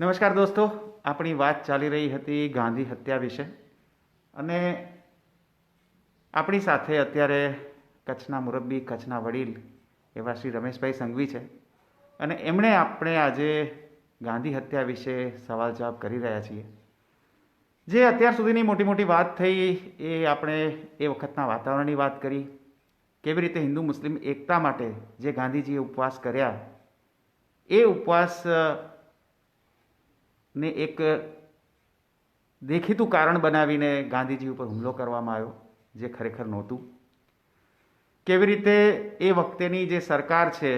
નમસ્કાર દોસ્તો, આપણી વાત ચાલી રહી હતી ગાંધી હત્યા વિશે અને આપણી સાથે અત્યારે કચ્છના મુરબ્બી, કચ્છના વડીલ એવા શ્રી રમેશભાઈ સંઘવી છે અને એમણે આપણે આજે ગાંધી હત્યા વિશે સવાલ જવાબ કરી રહ્યા છીએ. જે અત્યાર સુધીની મોટી મોટી વાત થઈ એ આપણે એ વખતના વાતાવરણની વાત કરી. કેવી રીતે હિન્દુ, મુસ્લિમ એકતા માટે જે ગાંધીજીએ ઉપવાસ કર્યા, એ ઉપવાસ ને એક દેખીતું કારણ બનાવીને ગાંધીજી ઉપર હુમલો કરવામાં આવ્યો, જે ખરેખર નહોતું. કેવી રીતે એ વખતેની જે સરકાર છે,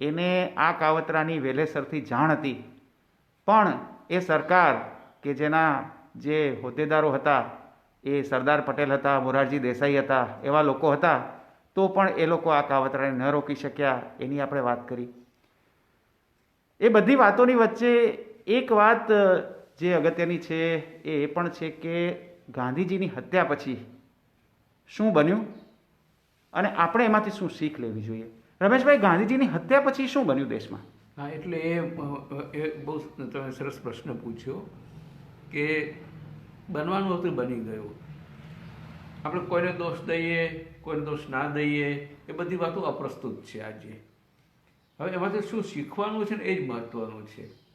એને આ કાવતરાની વેલેસરથી જાણ હતી. પણ એ સરકાર કે જેના જે હોદ્દેદારો હતા, એ સરદાર પટેલ હતા, મોરારજી દેસાઈ હતા, એવા લોકો હતા, તો પણ એ લોકો આ કાવતરાને ન રોકી શક્યા, એની આપણે વાત કરી. એ બધી વાતોની વચ્ચે એક વાત જે અગત્યની છે એ પણ છે કે ગાંધીજીની હત્યા પછી શું બન્યું? અને આપણે એમાંથી શું શીખ લેવી જોઈએ? રમેશભાઈ, ગાંધીજીની હત્યા પછી શું બન્યું દેશમાં? હા, એટલે એ એ બહુ તમે સરસ પ્રશ્ન પૂછ્યો કે બનવાનું હતું બની ગયું. આપણે કોઈને દોષ દઈએ, કોઈને દોષ ના દઈએ, એ બધી વાતો અપ્રસ્તુત છે આજે. હવે એમાંથી શું શીખવાનું છે ને એ જ મહત્વનું છે.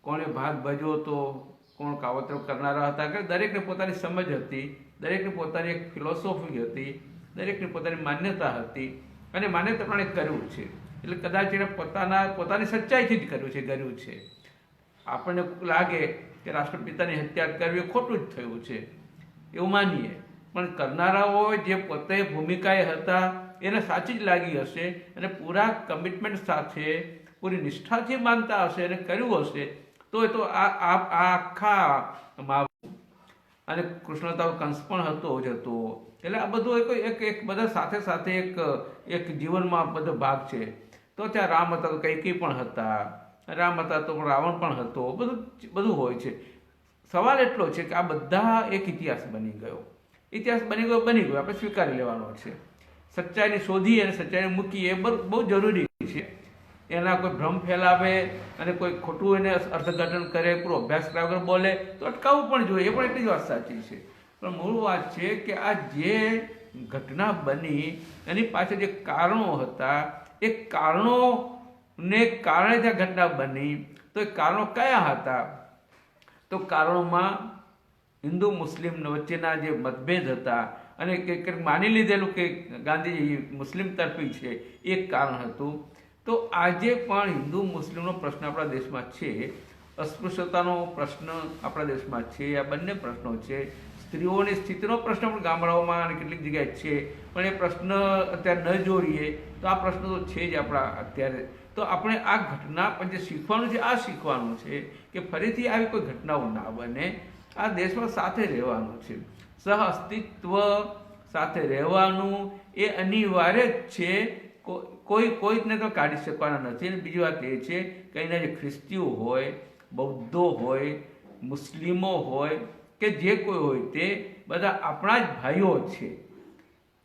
કોણે ભાગ ભજવો હતો કોણ કાવતરો કરનારા હતા? કે દરેકને પોતાની સમજ હતી, દરેકને પોતાની એક ફિલોસોફી હતી, દરેકની પોતાની માન્યતા હતી અને માન્યતા પ્રમાણે કર્યું છે. એટલે કદાચ એને પોતાના, પોતાની સચ્ચાઈથી જ કર્યું છે કર્યું છે. આપણને લાગે કે રાષ્ટ્રપિતાની હત્યા કરવી ખોટું જ થયું છે. એવું માનીએ. પણ કરનારાઓ જે પોતે ભૂમિકાએ હતા, એને સાચી જ લાગી હશે અને પૂરા કમિટમેન્ટ સાથે, પૂરી નિષ્ઠાથી માનતા હશે અને કર્યું હશે તો એ તો આ આ આખા અને કૃષ્ણતાવ કંસ પણ હતો જ હતો. એટલે આ બધું એક એક એક બધા સાથે સાથે એક એક જીવનમાં બધો ભાગ છે. તો ત્યાં રામ હતા, તો કૈકેયી પણ હતા. રામ હતા, તો રાવણ પણ હતો. બધું બધું હોય છે. સવાલ એટલો છે કે આ બધા એક ઇતિહાસ બની ગયો. ઇતિહાસ બની ગયો બની ગયો. આપણે સ્વીકારી લેવાનો છે. સચ્ચાઈને શોધી અને સચ્ચાઈને મૂકી એ બહુ જરૂરી છે. એના કોઈ ભ્રમ ફેલાવે અને કોઈ ખોટું એને અર્થઘટન કરે, પૂરો અભ્યાસ કર્યા વગર બોલે તો અટકાવવું પણ જોઈએ. એ પણ એટલી જ વાત સાચી છે. પણ મૂળ વાત છે કે આ જે ઘટના બની, એની પાછળ જે કારણો હતા, એ કારણોને કારણે જે ઘટના બની. તો એ કારણો કયા હતા? તો કારણોમાં હિન્દુ મુસ્લિમ વચ્ચેના જે મતભેદ હતા અને માની લીધેલું કે ગાંધીજી મુસ્લિમ તરફી છે, એ કારણ હતું. તો આજે પણ હિન્દુ મુસ્લિમનો પ્રશ્ન આપણા દેશમાં છે, અસ્પૃશ્યતાનો પ્રશ્ન આપણા દેશમાં છે, આ બંને પ્રશ્નો છે. સ્ત્રીઓની સ્થિતિનો પ્રશ્ન પણ ગામડાઓમાં અને કેટલીક જગ્યાએ છે. પણ એ પ્રશ્ન અત્યારે ન જોડીએ તો આ પ્રશ્ન તો છે જ આપણા અત્યારે. તો આપણે આ ઘટના પણ જે શીખવાનું છે, આ શીખવાનું છે કે ફરીથી આવી કોઈ ઘટનાઓ ના બને. આ દેશમાં સાથે રહેવાનું છે. સહ અસ્તિત્વ સાથે રહેવાનું એ અનિવાર્ય જ છે. કો- કોઈ કોઈને તો કાઢી શકવાના નથી. અને બીજી વાત એ છે કે અહીંના જે ખ્રિસ્તીઓ હોય, બૌદ્ધો હોય, મુસ્લિમો હોય કે જે કોઈ હોય તે બધા આપણા જ ભાઈઓ છે.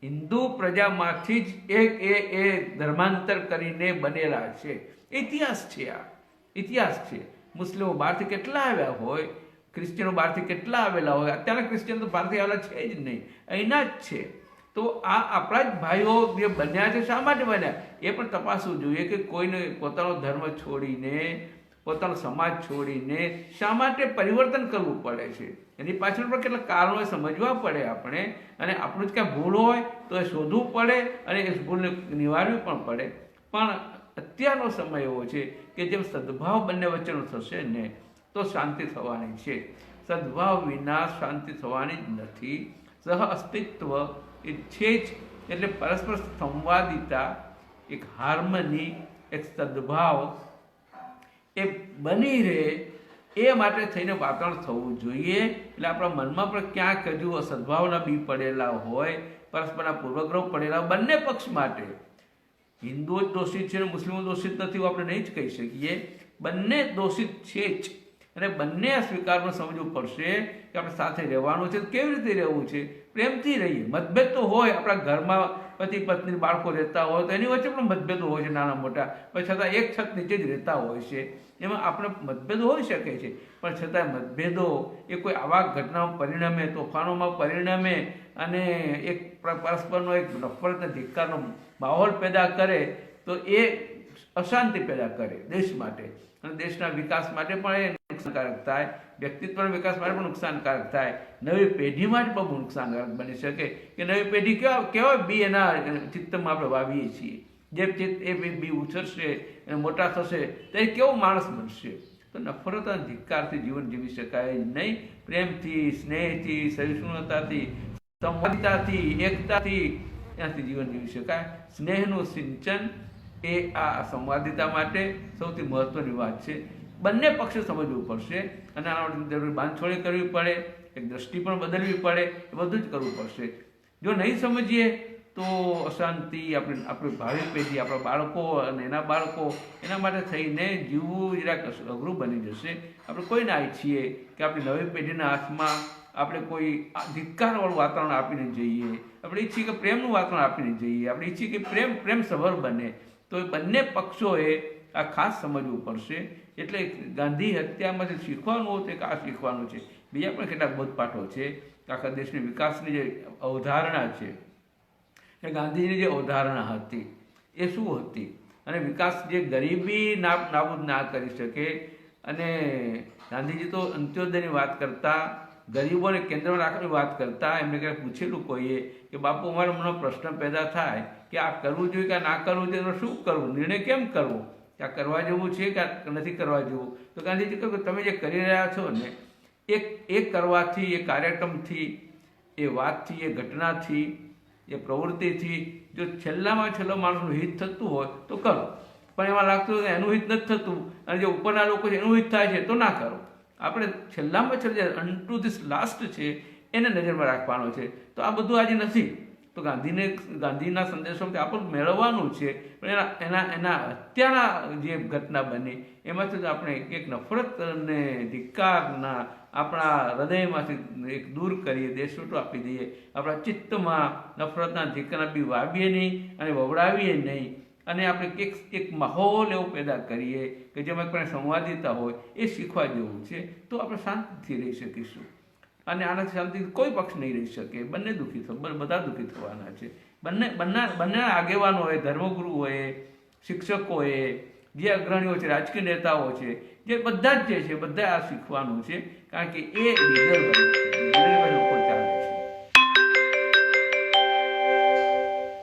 હિન્દુ પ્રજામાંથી જ એક એ એ ધર્માંતર કરીને બનેલા છે. ઇતિહાસ છે આ. ઇતિહાસ છે. મુસ્લિમો બહારથી કેટલા આવ્યા હોય ક્રિશ્ચિયનો બહારથી કેટલા આવેલા હોય. અત્યારના ક્રિશ્ચિયન તો બહારથી આવેલા છે જ નહીં. અહીંના જ છે. તો આ આપણા જ ભાઈઓ જે બન્યા છે, શા માટે બન્યા? એ પણ તપાસવું જોઈએ કે કોઈને પોતાનો ધર્મ છોડીને, પોતાનો સમાજ છોડીને શા માટે પરિવર્તન કરવું પડે છે? એની પાછળ પણ કેટલા કારણો સમજવા પડે આપણે. અને આપણું જ ક્યાં ભૂલ હોય, તો એ શોધવું પડે અને એ ભૂલને નિવારવી પણ પડે. પણ અત્યારનો સમય એવો છે કે જેમ સદભાવ બંને વચ્ચેનો થશે ને, તો શાંતિ થવાની છે. સદભાવ વિના શાંતિ થવાની જ નથી. સહ અસ્તિત્વ એ છે જ એટલે પરસ્પર સંવાદિતા, એક હાર્મની, એક સદભાવ, એ બની રહે એ માટે થઈને વાતાવરણ થવું જોઈએ. એટલે આપણા મનમાં પણ ક્યાંક હજુ સદભાવના બી પડેલા હોય, પરસ્પરના પૂર્વગ્રહ પડેલા બંને પક્ષ માટે. હિન્દુઓ જ દોષિત છે અને મુસ્લિમો દોષિત નથી, આપણે નહીં જ કહી શકીએ. બંને દોષિત છે જ. અને બંને સ્વીકારમાં સમજવું પડશે કે આપણે સાથે રહેવાનું છે, કેવી રીતે રહેવું છે? પ્રેમથી રહીએ. મતભેદ તો હોય, આપણા ઘરમાં પતિ પત્ની બાળકો રહેતા હોય તો એની વચ્ચે પણ મતભેદો હોય છે નાના મોટા. પણ છતાં એક છત નીચે જ રહેતા હોય છે. એમાં આપણે મતભેદ હોઈ શકે છે. પણ છતાં મતભેદો એ કોઈ આવા ઘટનામાં પરિણમે, તોફાનોમાં પરિણમે અને એક પરસ્પરનો એક નફરત ધિક્કારનો માહોલ પેદા કરે તો એ અશાંતિ પેદા કરે દેશ માટે. અને દેશના વિકાસ માટે પણ એ નુકસાનકારક થાય. વ્યક્તિત્વના વિકાસ માટે પણ નુકસાનકારક થાય. નવી પેઢી માટે પણ નુકસાનકારક બની શકે કે નવી પેઢી કેવા કેવા બી એના ચિત્તમાં આપણે વાવીએ છીએ. જે ચિત્ત એ બી ઉછરશે અને મોટા થશે, તો એ કેવો માણસ બનશે? તો નફરત અને ધિક્કારથી જીવન જીવી શકાય નહીં. પ્રેમથી, સ્નેહથી, સહિષ્ણુતાથી, સંવાદિતાથી, એકતાથી એનાથી જીવન જીવી શકાય. સ્નેહનું સિંચન એ આ સંવાદિતા માટે સૌથી મહત્વની વાત છે. બંને પક્ષે સમજવું પડશે અને આના માટે જરૂરી બાંધછોડી કરવી પડે, એક દ્રષ્ટિ પણ બદલવી પડે, એ બધું જ કરવું પડશે. જો નહીં સમજીએ તો અશાંતિ આપણે, આપણી ભાવિ પેઢી, આપણા બાળકો અને એના બાળકો એના માટે થઈને જીવવું જરાક અઘરું બની જશે. આપણે કોઈ ના ઈચ્છીએ કે આપણી નવી પેઢીના હાથમાં આપણે કોઈ આ ધિક્કારવાળું વાતાવરણ આપીને જઈએ. આપણે ઈચ્છીએ કે પ્રેમનું વાતાવરણ આપીને જઈએ. આપણે ઈચ્છીએ કે પ્રેમ પ્રેમ સભર બને. તો એ બંને પક્ષોએ આ ખાસ સમજવું પડશે. એટલે ગાંધી હત્યામાંથી શીખવાનું હતું કે આ શીખવાનું છે. બીજા પણ કેટલાક બોધપાઠો છે. આખા દેશની વિકાસની જે અવધારણા છે. એ ગાંધીની જે અવધારણા હતી, એ શું હતી? અને વિકાસ જે ગરીબી ના, નાબૂદ ના કરી શકે. અને ગાંધીજી તો અંત્યોદયની વાત કરતા, ગરીબોને કેન્દ્રમાં રાખવાની વાત કરતા, એમને ક્યાંક પૂછેલું કોઈએ કે, બાપુ, અમારો મનો પ્રશ્ન પેદા થાય કે આ કરવું જોઈએ કે ના કરવું જોઈએ, તો શું કરવું? નિર્ણય કેમ કરવો? કે આ કરવા જેવું છે કે નથી કરવા જેવું? તો ગાંધીજી કહ્યું કે તમે જે કરી રહ્યા છો ને એક એ કરવાથી, એ કાર્યક્રમથી, એ વાતથી, એ ઘટનાથી, એ પ્રવૃત્તિથી, જો છેલ્લામાં છેલ્લો માણસનું હિત થતું હોય, તો કરો. પણ એમાં લાગતું હોય કે એનું હિત નથી થતું, અને જે ઉપરના લોકો છે એનું હિત થાય છે, તો ના કરો. આપણે છેલ્લામાં છેલ્લે જે અનટુ ધીસ લાસ્ટ છે, એને નજરમાં રાખવાનો છે. તો આ બધું આજે નથી. તો ગાંધીને ગાંધીના સંદેશોથી આપણને મેળવવાનું છે. પણ એના એના એના અત્યારના જે ઘટના બની, એમાંથી જ આપણે એક નફરત અને ધિક્કારના આપણા હૃદયમાંથી એક દૂર કરીએ દેશવટો આપી દઈએ. આપણા ચિત્તમાં નફરતના ધિક્કાના બી વાવીએ નહીં અને વવડાવીએ નહીં. અને આપણે એક એક માહોલ એવો પેદા કરીએ કે જેમાં કોઈ સંવાદિતા હોય, એ શીખવા જેવું છે. તો આપણે શાંતિથી રહી શકીશું. અને આનાથી શાંતિ કોઈ પક્ષ નહીં રહી શકે. બંને દુઃખી થવા બધા દુઃખી થવાના છે. બંને બંને બંને આગેવાનો હોય, ધર્મગુરુ હોય, શિક્ષકો હોય, જે અગ્રણીઓ છે, રાજકીય નેતાઓ છે, જે બધા જ જે છે, બધા આ શીખવાનું છે. કારણ કે એ લીડર બને છે.